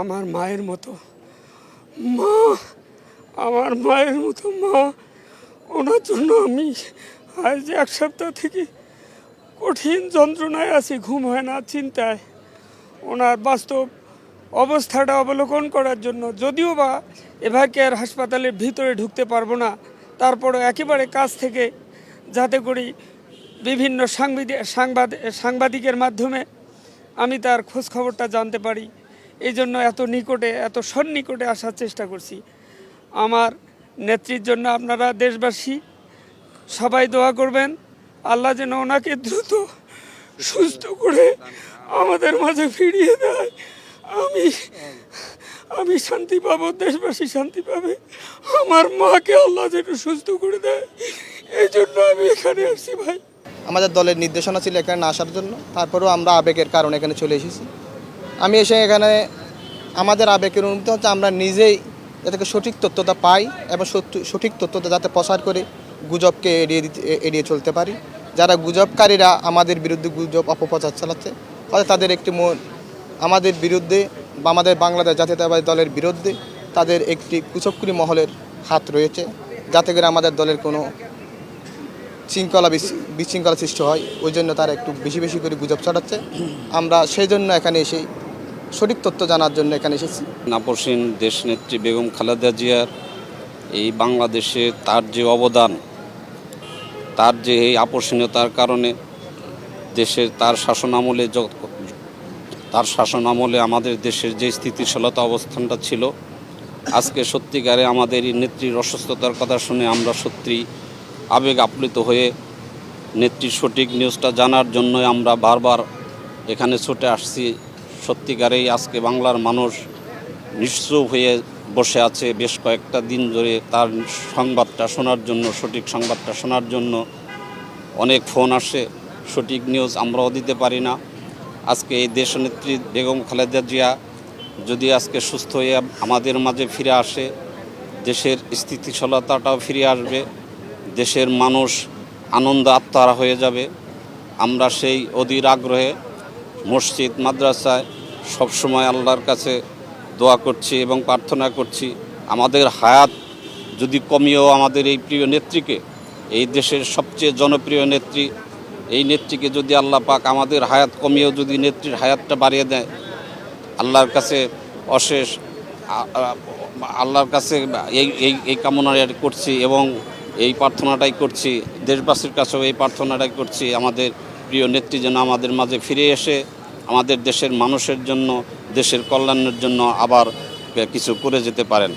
আমার মায়ের মতো। মা, আমার মায়ের মতো মা। ওনার জন্য আমি আজ এক সপ্তাহ থেকে কঠিন যন্ত্রণায় আছি, ঘুম হয় না চিন্তায়। ওনার বাস্তব অবস্থাটা অবলোকন করার জন্য যদিও বা এভার কেয়ার হাসপাতালের ভিতরে ঢুকতে পারব না, তারপরও একেবারে কাছ থেকে যাতে করি বিভিন্ন সাংবাদিক সাংবাদ, সাংবাদিকের মাধ্যমে আমি তার খোঁজখবরটা জানতে পারি। এই জন্য এত নিকটে, এত সন্নিকটে আসার চেষ্টা করছি। আমার নেত্রীর জন্য আপনারা দেশবাসী, সবাই দোয়া করবেন। আল্লাহ যেন ওনাকে দ্রুত, সুস্থ করে আমাদের মাঝে ফিরিয়ে দেয়। আমি আমি শান্তি পাবো, দেশবাসী শান্তি পাবে। আমার মাকে আল্লাহ যেন সুস্থ করে দেয়। এই জন্য আমি এখানে আসছি ভাই। আমাদের দলের নির্দেশনা ছিল এখানে আসার জন্য। তারপরেও আমরা আবেগের কারণে এখানে চলে এসেছি। আমি এসে এখানে আমাদের আবেগের অনুভূতি হচ্ছে, আমরা নিজেই যাতে সঠিক তথ্যটা পাই এবং সঠিক তথ্যটা যাতে প্রসার করে গুজবকে এড়িয়ে দিতে এড়িয়ে চলতে পারি। যারা গুজবকারীরা আমাদের বিরুদ্ধে গুজব, অপপ্রচার চালাচ্ছে ফলে তাদের একটি মন আমাদের বিরুদ্ধে বা আমাদের বাংলাদেশ জাতীয়তাবাদী দলের বিরুদ্ধে তাদের একটি কুচক্রি মহলের হাত রয়েছে, যাতে করে আমাদের দলের কোনো শৃঙ্খলা বিশ- বিশৃঙ্খলা সৃষ্টি হয়। ওই জন্য তারা একটু বেশি বেশি করে গুজব ছড়াচ্ছে। আমরা সেই জন্য এখানে এসে সঠিক তথ্য জানার জন্য এখানে এসেছি। নাপসীন দেশনেত্রী বেগম খালেদা জিয়ার এই বাংলাদেশে তার যে অবদান, তার যে এই আপসীনতার কারণে দেশের তার শাসনামলে য- তার শাসনামলে আমাদের দেশের যে স্থিতিশীলতা অবস্থানটা ছিল, আজকে সত্যিকারে আমাদের এই নেত্রীর অসুস্থতার কথা শুনে আমরা সত্যি আবেগ আপ্লুত হয়ে নেত্রীর সঠিক নিউজটা জানার জন্য আমরা বারবার এখানে ছুটে আসছি। সত্যিকারেই আজকে বাংলার মানুষ নিশ্চুপ হয়ে বসে আছে। বেশ কয়েকটা দিন ধরে তার সংবাদটা শোনার জন্য, সঠিক সংবাদটা শোনার জন্য অনেক ফোন আসে। সঠিক নিউজ আমরাও দিতে পারি না। আজকে এই দেশনেত্রী বেগম খালেদা জিয়া যদি আজকে সুস্থ হয়ে আমাদের মাঝে ফিরে আসে, দেশের স্থিতিশীলতাটাও ফিরে আসবে, দেশের মানুষ আনন্দ আত্মারা হয়ে যাবে। আমরা সেই অধীর আগ্রহে মসজিদ, মাদ্রাসায় সবসময় আল্লাহর কাছে দোয়া করছি এবং প্রার্থনা করছি। আমাদের হায়াত যদি কমিয়েও আমাদের এই প্রিয় নেত্রীকে, এই দেশের সবচেয়ে জনপ্রিয় নেত্রী, এই নেত্রীকে যদি আল্লাহ পাক আমাদের হায়াত কমিয়েও যদি নেত্রীর হায়াতটা বাড়িয়ে দেয়, আল্লাহর কাছে অশেষ আল্লাহর কাছে এই এই এই কামনাটা করছি এবং এই প্রার্থনাটাই করছি। দেশবাসীর কাছেও এই প্রার্থনাটাই করছি। আমাদের প্রিয় নেত্রী যেন আমাদের মাঝে ফিরে এসে আমাদের দেশের মানুষের জন্য দেশের কল্যাণের জন্য আবার কিছু করে যেতে পারেন।